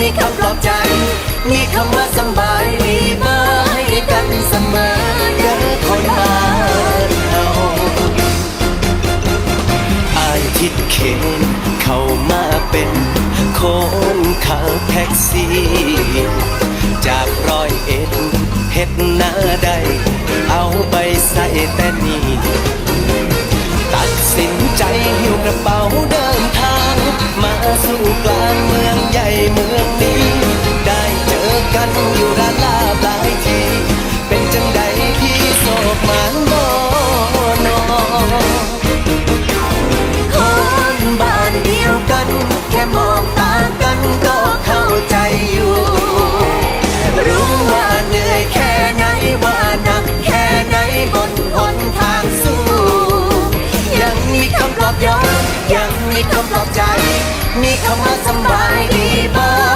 มีคำปลอบใจ มีคำว่าสบายดีมาให้กันเสมอเด้อคนบ้าเฮาอายทิดเข็นเข้ามาเป็นคนขับแท็กซี่ จากร้อยเอ็ดเฮ็ดหน้าได้เอาไปใส่แต่นี่ตัดสินใจหิ้วกระเป๋าเดินทาง มาสู่กลางเมืองใหญ่เมือง คำปลอบโยนยังมีคำปลอบใจ มีคำว่าสบายดีไหม